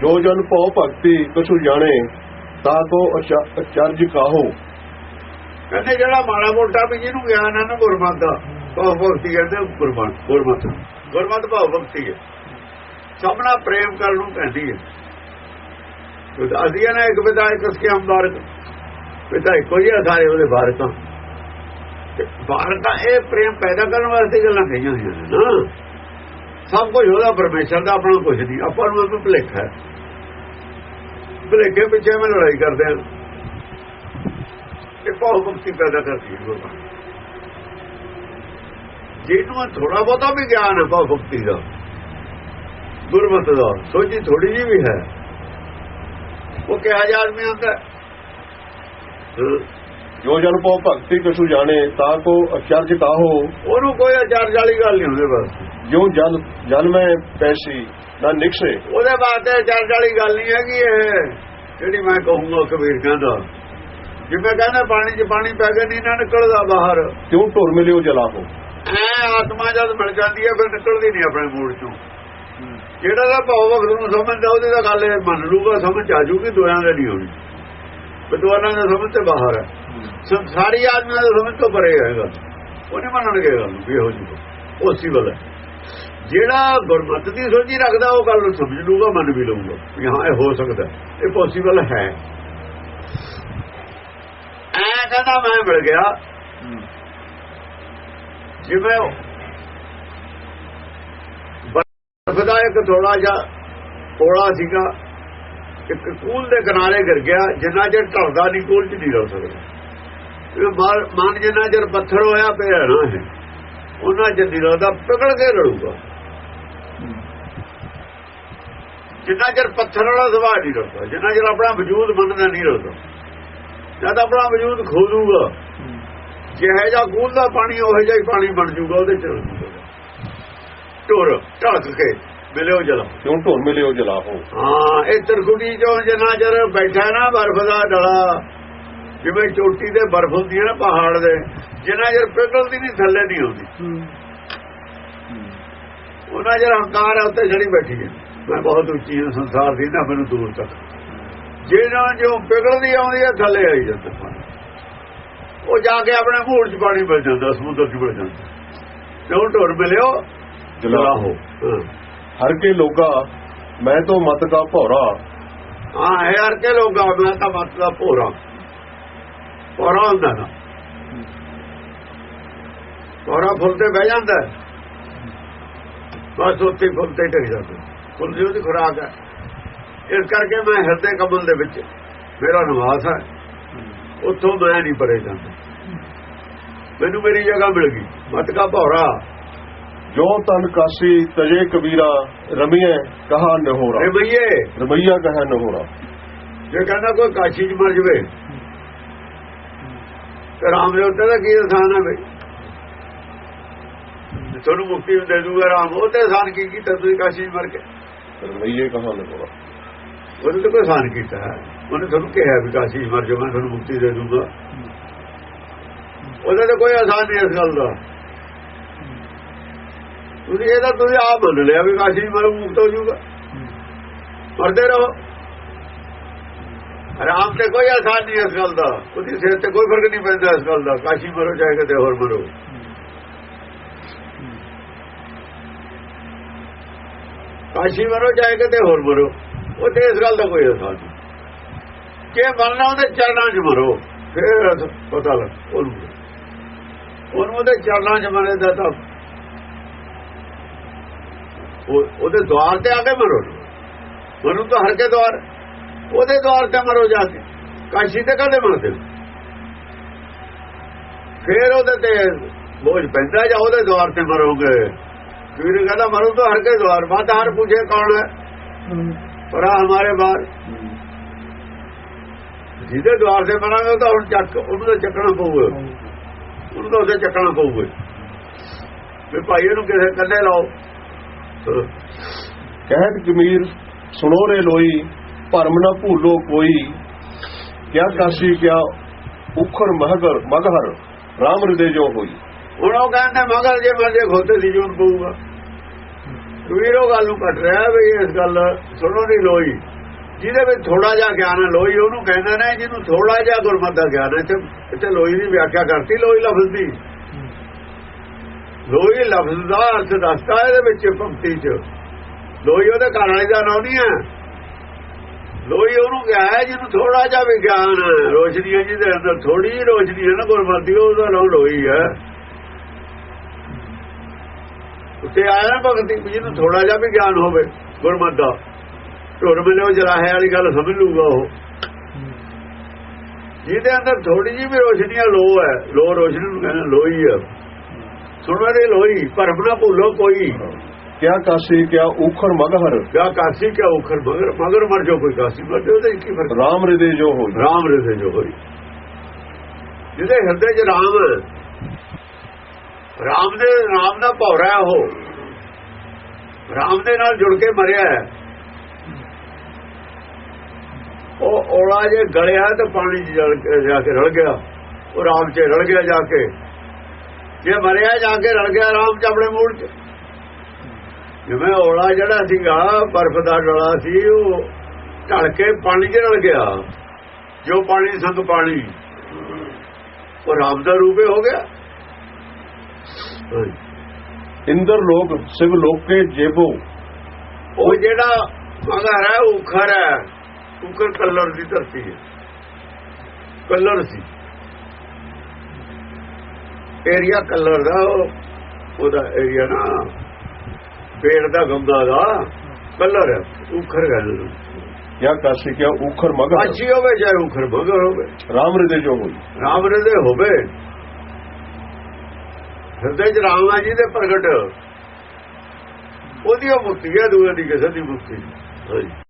ਜੋ ਜਨ ਭਉ ਭਗਤੀ ਕਛੂ ਜਾਣੇ ਤਾਂ ਕੋ ਅਚਰਜ ਕਾਹੋ। ਕਹਿੰਦੇ ਜਿਹੜਾ ਮਾੜਾ ਮੋਟਾ ਵੀ ਜਿਹਨੂੰ ਗਿਆਨ ਹੈ ਨਾ, ਗੁਰਮਤ ਦਾ ਭਾਵ ਭਗਤੀ ਕਹਿੰਦੇ ਗੁਰਮਤ ਗੁਰਮਤ। ਗੁਰਮਤ ਭਾਵ ਭਗਤੀ ਹੈ। ਸਭਨਾ ਪ੍ਰੇਮ ਕਰਨ ਨੂੰ ਕਹਿੰਦੀ ਹੈ। ਅਸੀਂ ਨਾ ਇੱਕ ਵਿਦਾਇਕ ਕਸ ਕੇ ਹਮਦਾਰ ਵਿਦਾਇਕ ਕੋਈ ਹੈ ਸਾਰੇ ਉਹਦੇ ਬਾਰਕਾਂ। ਤੇ ਇਹ ਪ੍ਰੇਮ ਪੈਦਾ ਕਰਨ ਵਾਸਤੇ ਗੱਲਾਂ ਕਹੀਆਂ ਹੋਈਆਂ ਨੇ ਨਾ। ਸਭ ਕੁਝ ਉਹਦਾ ਪਰਮੇਸ਼ਰ ਦਾ, ਆਪਣਾ ਕੁਝ ਨਹੀਂ। ਆਪਾਂ ਨੂੰ ਉਹ ਭੁਲੇਖਾ ਹੈ। ਭੁਲੇਖੇ ਪਿੱਛੇ ਮੈਂ ਲੜਾਈ ਕਰਦੇ ਹਾਂ ਇਹ ਭਾਵ ਭਗਤੀ ਪੈਦਾ ਕਰਦੀ ਹੈ ਗੁਰਬਾਣੀ। ਜਿਹਨੂੰ ਥੋੜਾ ਬਹੁਤਾ ਵੀ ਗਿਆਨ ਹੈ ਭਾਵ ਭਗਤੀ ਦਾ ਗੁਰਮਤ ਦਾ ਸੋਚੀ ਥੋੜੀ ਜੀ ਵੀ ਹੈ। ਉਹ ਕਿਹਾ ਜਾ ਆਦਮੀ ਹੁੰਦਾ ਹੈ? ਜੋ ਜਨ ਭਉ ਭਗਤੀ ਕਛੂ ਜਾਣੇ ਤਾ ਕੋ ਅਚਰਜ ਕਾਹੋ ਉਹਨੂੰ ਕੋਈ ਅਚਾਰ ਵਾਲੀ ਗੱਲ ਨਹੀਂ ਹੁੰਦੀ ਬਸ। ਜੋ ਜਲ ਜਲ ਮੈਂ ਪੈਸੀ ਨਾ ਨਿਕਸੇ। ਉਹਦੇ ਬਾਅਦ ਅਚਾਰ ਵਾਲੀ ਗੱਲ ਨਹੀਂ ਹੈਗੀ ਇਹ ਜਿਹੜੀ ਮੈਂ ਕਹੂੰਗਾ ਕਬੀਰ ਕਹਿੰਦਾ। ਜਿਵੇਂ ਕਹਿੰਦਾ ਪਾਣੀ 'ਚ ਪਾਣੀ ਪੈ ਗਿਆ ਨਹੀਂ ਨਾ ਨਿਕਲਦਾ ਬਾਹਰ। ਕਿਉਂ ਢੁਰ ਮਿਲਿਓ ਜਲਾਹੋ ਐ ਆਤਮਾ ਜਦ ਮਿਲ ਜਾਂਦੀ ਹੈ ਫਿਰ ਨਿਕਲਦੀ ਨਹੀਂ ਆਪਣੇ ਮੂਡ ਚੋਂ। ਜਿਹੜਾ ਦਾ ਭਾਵ ਵਕਤ ਨੂੰ ਸਮਝਦਾ ਉਹਦੀ ਤਾਂ ਗੱਲ ਮੰਨ ਲੂਗਾ ਸਮਝ ਆ ਜੂਗੀ ਦੋਆਂ ਦਾ ਨਹੀਂ ਹੋਣੀ। ਵਿਦਵਾਨਾਂ ਦਾ ਸਮਝ ਤੇ ਬਾਹਰ ਹੈ। ਸੰਸਾਰੀ ਆਦਮੀਆਂ ਦਾ ਸਮਝ ਤੋਂ ਪਰੇ ਹੈਗਾ। ਉਹ ਨਹੀਂ ਮੰਨਣਗੇ ਗੱਲ ਵੀ ਇਹੋ ਜਿਹੀ। ਉਸੇ ਵੱਲ ਹੈ। ਜਿਹੜਾ ਗੁਰਮਤ ਦੀ ਸੋਝੀ ਰੱਖਦਾ, ਉਹ ਗੱਲ ਨੂੰ ਸਮਝ ਲੂਗਾ ਮੰਨ ਵੀ ਲਊਗਾ। ਵੀ ਹਾਂ, ਇਹ ਹੋ ਸਕਦਾ। ਇਹ ਪੋਸੀਬਲ ਹੈ। ਐ ਕਹਿੰਦਾ ਮੈਂ, ਮਿਲ ਗਿਆ। ਜਿਵੇਂ ਬਰਫ਼ ਦਾ ਇੱਕ ਥੋੜਾ ਜਿਹਾ ਕੋਲਾ ਸੀਗਾ, ਇੱਕ ਕੂਲ ਦੇ ਕਿਨਾਰੇ ਗਿਰ ਗਿਆ, ਜਿੰਨਾ ਚਿਰ ਢਲਦਾ ਨਹੀਂ ਕੂਲ ਚ ਨਹੀਂ ਰਹ ਸਕਦਾ। ਮਨ ਜਿੰਨਾ ਚਿਰ ਪੱਥਰ ਹੋਇਆ, ਪਿਆ ਨਾ ਹੈ। ਉਹਨਾਂ ਨਹੀਂ ਰਹਦਾ ਪਿਘਲ ਕੇ ਰੜੂਗਾ। ਜਿੰਨਾ ਚਿਰ ਪੱਥਰ ਵਾਲਾ ਸੁਭਾਅ ਨਹੀਂ ਰਹਦਾ ਜਿੰਨਾ ਚਿਰ ਆਪਣਾ ਵਜੂਦ ਮੰਨਦਾ ਨਹੀਂ ਰਹਦਾ ਜਦ ਆਪਣਾ ਵਜੂਦ ਖੋ ਦੂਗਾ ਜਿਹੇ ਜਿਹਾ ਕੂਲ ਦਾ ਪਾਣੀ ਉਹ ਜਿਹਾ ਹੀ ਪਾਣੀ ਬਣ ਜਾਊਗਾ ਉਹਦੇ ਚ ਟੁਰ ਢਲਕ ਕੇ ਮਿਲਿਓ ਜਲਾ। ਕਿਉਂ ਢੁਰ ਮਿਲਿਓ ਜਲਾਹੋ ਹਾਂ? ਇਹ ਤਰਖੁੜੀ ਚੋਂ ਜਿੰਨਾ ਚਿਰ ਬੈਠਾ ਨਾ ਬਰਫ਼ ਦਾ ਡਲਾ ਜਿਵੇਂ ਚੋਟੀ ਤੇ ਬਰਫ਼ ਹੁੰਦੀ ਹੈ ਨਾ ਪਹਾੜ ਦੇ ਜਿੰਨਾ ਚਿਰ ਪਿਘਲਦੀ ਨਹੀਂ ਥੱਲੇ ਨਹੀਂ ਆਉਂਦੀ। ਉਹਨਾਂ ਜਿਹੜਾ ਹੰਕਾਰ ਹੈ ਉੱਤੇ ਜੜੀ ਬੈਠੀ ਹੈ। ਮੈਂ ਬਹੁਤ ਉੱਚੀ ਹਾਂ ਸੰਸਾਰ ਦੀ ਨਾ ਮੈਨੂੰ ਦੂਰ ਤੱਕ। ਜਿਹੜਾ ਜੋ ਪਿਘਲਦੀ ਆਉਂਦੀ ਹੈ ਥੱਲੇ ਆਈ ਜਾਂਦਾ। ਉਹ ਜਾ ਕੇ ਆਪਣੇ ਮੂੜ 'ਚ ਪਾਣੀ ਮਿਲ ਜਾਂਦਾ ਸਮੁੰਦਰ 'ਚ ਮਿਲ ਜਾਂਦਾ। ਕਿਉਂ ਢੋਰ ਮਿਲਿਓ ਜਲਾਹੋ ਹਾਂ। ਹਰ ਕੇ ਲੋਗਾ ਮੈਂ ਤੋਂ ਮਤ ਕਾ ਭੌਰਾ। ਹਾਂ ਇਹ ਹਰ ਕੇ ਲੋਕਾਂ ਮੈਂ ਤਾਂ ਮਤਲਬ ਭੋਰਾ। ਭੋਰਾ ਹੁੰਦਾ ਨਾ। ਭੋਰਾ ਫੁੱਲ ਤੇ ਬਹਿ ਜਾਂਦਾ। ਬਸ ਹੀ ਫੁੱਲ ਤੇ ਟਿਕ ਜਾਂਦਾ ਫੁੱਲ ਦੀ ਉਹਦੀ ਖੁਰਾਕ ਹੈ। ਇਸ ਕਰਕੇ ਮੈਂ ਹਿਰਦੇ ਕਮਲ ਦੇ ਵਿੱਚ ਮੇਰਾ ਨਿਵਾਸ ਹੈ। ਉੱਥੋਂ ਮੈਂ ਨਹੀਂ ਪਰੇ ਜਾਂਦਾ। ਮੈਨੂੰ ਮੇਰੀ ਜਗ੍ਹਾ ਮਿਲ ਗਈ। ਮਤ ਕਾ ਭੌਰਾ। ਜੋ ਤਨ ਕਾਸੀ ਤਜੇ ਕਬੀਰਾ ਰਮੀਏ ਕਹਾ ਨਹੋਰਾ। ਰੇ ਬਈਏ ਰਮਈਆ ਕਹਾ ਨਹੋਰਾ। ਜੇ ਕਹਿੰਦਾ ਕੋਈ ਕਾਸ਼ੀ ਚ ਮਰ ਜਵੇ ਤੇ ਰਾਮ ਦੇ ਉੱਤੇ ਦਾ ਕੀ ਆਸਾਨ ਹੈ ਬਈ? ਜੇ ਤੁਹਾਨੂੰ ਮੁਕਤੀ ਦੇ ਦੂਗਾ ਰਾਮ ਉਹ ਤੇ ਆਸਾਨ ਕੀ ਕੀਤਾ ਤੁਸੀਂ ਕਾਸ਼ੀ ਮਰ ਕੇ ਰਮਈਏ ਕਹਾ ਨਹੋਰਾ ਉਹਨੇ ਤਾਂ ਕੋਈ ਆਸਾਨ ਕੀਤਾ। ਉਹਨੇ ਤੁਹਾਨੂੰ ਕਿਹਾ ਵੀ ਕਾਸ਼ੀ ਚ ਮਰ ਜਾਓ ਮੈਂ ਤੁਹਾਨੂੰ ਮੁਕਤੀ ਦੇ ਦੂੰਗਾ। ਉਹਦਾ ਤਾਂ ਕੋਈ ਆਸਾਨ ਨਹੀਂ ਇਸ ਗੱਲ ਦਾ। ਤੁਸੀਂ ਇਹਦਾ ਤੁਸੀਂ ਆਪ ਮੰਨ ਲਿਆ ਵੀ ਕਾਸ਼ੀ ਮਰੋ ਮੁਕਤ ਹੋ ਜਾਊਗਾ। ਮਰਦੇ ਰਹੋ। ਆਰਾਮ ਤੇ ਕੋਈ ਆਸਾਨ ਨਹੀਂ ਇਸ ਗੱਲ ਦਾ। ਉਹਦੀ ਸਿਹਤ ਤੇ ਕੋਈ ਫ਼ਰਕ ਨਹੀਂ ਪੈਂਦਾ ਇਸ ਗੱਲ ਦਾ। ਕਾਸ਼ੀ ਮਰੋ ਚਾਹੇ ਕਿਤੇ ਹੋਰ ਮਰੋ। ਕਾਸ਼ੀ ਮਰੋ ਚਾਹੇ ਕਿਤੇ ਹੋਰ ਮਰੋ। ਉਹ ਤੇ ਇਸ ਗੱਲ ਦਾ ਕੋਈ ਆਸਾਨ ਨਹੀਂ। ਜੇ ਮਰਨਾ ਉਹਦੇ ਚਰਨਾਂ 'ਚ ਮਰੋ, ਫਿਰ ਪਤਾ ਲੱਗ ਉਹਨੂੰ ਉਹਨੂੰ ਉਹਦੇ ਚਰਨਾਂ 'ਚ ਮਰੇ ਦਾ ਤਾਂ ਉਹਦੇ ਦਵਾਰ ਤੇ ਆ ਕੇ ਮਰੋ। ਮਰੂ ਤਾਂ ਹਰ ਕੇ ਦਵਾਰ ਉਹਦੇ ਦਵਾਰ ਤੇ ਮਰੋ ਜਾ ਕੇ ਕਾਸ਼ੀ ਤੇ ਕਦੇ ਮਰਦੇ ਫੇਰ ਉਹਦੇ ਤੇ ਬੋਝ ਪੈਂਦਾ ਜਾਂ ਉਹਦੇ ਦਵਾਰ ਤੇ ਮਰੋਗੇ? ਫਿਰ ਕਹਿੰਦਾ ਮਰੂ ਤਾਂ ਹਰ ਕੇ ਦਵਾਰ ਬਾਤ ਹਰ ਪੁੱਛੇ ਕੌਣ ਹੈ? ਪਰਾ ਹਮਾਰੇ ਬਾਹਰ। ਜਿਹਦੇ ਦਵਾਰ ਤੇ ਮਰਾਂਗੇ ਉਹ ਤਾਂ ਹੁਣ ਚੱਕ ਉਹਨੂੰ ਤਾਂ ਚੱਕਣਾ ਪਊਗਾ। ਉਹਨੂੰ ਤਾਂ ਉਹਦੇ ਚੱਕਣਾ ਪਊਗਾ। ਵੀ ਭਾਈ ਇਹਨੂੰ ਕਿਸੇ ਕੱਲੇ ਲਾਓ। ਕਹਿਤ ਕਮੀਰ ਸੁਣੋ ਰੇ ਲੋਈ। ਭਰਮ ਨਾ ਭੂਲੋ ਕੋਈ। ਕਿਆ ਕਾਸ਼ੀ, ਕਿਆ ਉਖਰ ਮਹਗਰ ਮਗਹਰ ਰਾਮ ਹਿਰਦੇ ਜੋ ਹੋਈ। ਹੁਣ ਉਹ ਕਹਿੰਦੇ ਮਗਰ ਜੇ ਮਰਦੇ ਖੋਤੇ ਦੀ ਜੂਨ ਪਊਗਾ। ਕਬੀਰ ਗੱਲ ਨੂੰ ਕੱਟ ਰਿਹਾ ਵੀ ਇਸ ਗੱਲ ਸੁਣੋ ਨਹੀਂ ਲੋਈ। ਜਿਹਦੇ ਵਿੱਚ ਥੋੜਾ ਜਿਹਾ ਗਿਆਨ ਹੈ, ਲੋਈ ਉਹਨੂੰ ਕਹਿੰਦੇ ਨੇ, ਜਿਹਨੂੰ ਥੋੜਾ ਜਿਹਾ ਗੁਰਮਤ ਦਾ ਗਿਆਨ ਹੈ ਤੇ ਇੱਥੇ ਲੋਈ ਦੀ ਵਿਆਖਿਆ ਕਰਤੀ, ਲੋਈ ਲਫ਼ਜ਼ ਦੀ। ਲੋਈ ਲਫ਼ਜ਼ ਦਾ ਅਰਥ ਦੱਸਦਾ ਇਹਦੇ ਵਿੱਚ ਭਗਤੀ ਚ। ਲੋਈ ਉਹਦੇ ਘਰ ਵਾਲੀ ਦਾ ਨਾਮ ਨਹੀਂ ਹੈ। ਲੋਈ ਉਹਨੂੰ ਕਿਹਾ ਜਿਹਨੂੰ ਥੋੜਾ ਜਿਹਾ ਵੀ ਗਿਆਨ ਰੋਸ਼ਨੀ ਹੈ, ਜਿਹਦੇ ਅੰਦਰ ਥੋੜੀ ਜਿਹੀ ਰੋਸ਼ਨੀ ਹੈ ਨਾ, ਗੁਰਮਤਿ ਉਹਦਾ ਨਾਮ ਲੋਈ ਹੈ। ਉੱਤੇ ਆਇਆ ਨਾ ਭਗਤੀ ਜਿਹਨੂੰ ਥੋੜਾ ਜਿਹਾ ਵੀ ਗਿਆਨ ਹੋਵੇ, ਗੁਰਮਤਿ ਦਾ ਢੋਰ ਮਿਲੇ ਉਹ ਜਰਾਹੇ ਵਾਲੀ ਗੱਲ ਸਮਝ ਲੂਗਾ ਉਹ। ਜਿਹਦੇ ਅੰਦਰ ਥੋੜੀ ਜਿਹੀ ਵੀ ਰੋਸ਼ਨੀ ਹੈ ਲੋ ਹੈ ਲੋ ਰੋਸ਼ਨੀ ਨੂੰ ਕਹਿੰਦੇ ਲੋਈ ਹੈ। ਸੁਣੋ ਦੇ ਲੋਈ ਭਰਮ ਨਾ ਭੁੱਲੋ ਕੋਈ। ਕਿਆ ਕਾਸੀ ਕਿਆ ਉਖਰ ਮਗਹਰ? ਕਿਆ ਕਾਸੀ ਕਿਆ ਉਖਰ ਮਗਰ ਮਗਰ ਮਰ ਜੋ ਕੋਈ ਕਾਸੀ ਮਰ ਜੋ ਉਹਦੇ ਕੀ ਫ਼ਰਕ? ਰਾਮ ਹਿਰਦੇ ਜੋ ਹੋਈ ਰਾਮ ਰਸੇ ਜੋ ਹੋਈ। ਜਿਹਦੇ ਹਿਰਦੇ 'ਚ ਰਾਮ ਰਾਮ ਦੇ ਰਾਮ ਦਾ ਭੌਰਾ ਹੈ ਉਹ। ਰਾਮ ਦੇ ਨਾਲ ਜੁੜ ਕੇ ਮਰਿਆ ਹੈ। ਉਹ ਔਲਾ ਜੇ ਗਲਿਆ ਤੇ ਪਾਣੀ 'ਚ ਜਲ ਜਾ ਕੇ ਰਲ ਗਿਆ। ਉਹ ਰਾਮ 'ਚ ਰਲ ਗਿਆ ਜਾ ਕੇ। ਜੇ ਮਰਿਆ ਜਾ ਕੇ ਰਲ ਗਿਆ ਰਾਮ 'ਚ ਆਪਣੇ ਮੂਲ 'ਚ। ਜਿਵੇਂ ਔਲਾ ਜਿਹੜਾ ਸੀਗਾ ਬਰਫ਼ ਦਾ ਡਲਾ ਸੀ ਉਹ ਢਲ ਕੇ ਪਾਣੀ 'ਚ ਰਲ ਗਿਆ। ਜੋ ਪਾਣੀ ਸੰਗ ਪਾਣੀ। ਉਹ ਰਾਮ ਦਾ ਰੂਪੇ ਹੋ ਗਿਆ। ਇੰਦਰ ਲੋਕ ਸਿਵ ਲੋਕੇ ਜੇਬੋ। ਉਹ ਜਿਹੜਾ ਮਗਰ ਹੈ ਉਖਰ ਹੈ। ਉਖਰ ਕਲਰ ਦੀ ਧਰਤੀ ਹੈ। ਕਲਰ ਸੀ। ਏਰੀਆ ਕਲਰ ਦਾ ਉਹ- ਉਹਦਾ ਏਰੀਆ ਨਾ। ਪੇੜ ਦਾ ਗੰਗਾ ਦਾ ਕਲਰ ਹੈ ਉਖਰ ਗੱਲ ਕਿਆ ਕਾਸੀ ਕਿਆ ਉਖਰ ਮਗਹਰ ਅੱਛੀ ਹੋਵੇ ਚਾਹੇ ਉਖਰ ਮਗਰ ਹੋਵੇ। ਰਾਮ ਹਿਰਦੇ ਜੋ ਹੋਈ ਰਾਮ ਹਿਰਦੇ ਹੋਵੇ। ਹਿਰਦੇ ਚ ਰਾਮ ਜੀ ਦੇ ਪ੍ਰਗਟ। ਉਹਦੀ ਉਹ ਮੁਕਤੀ ਹੈ ਦੂਏ ਦੀ ਕਿਸੇ ਦੀ ਮੁਕਤੀ। ਹਾਂਜੀ।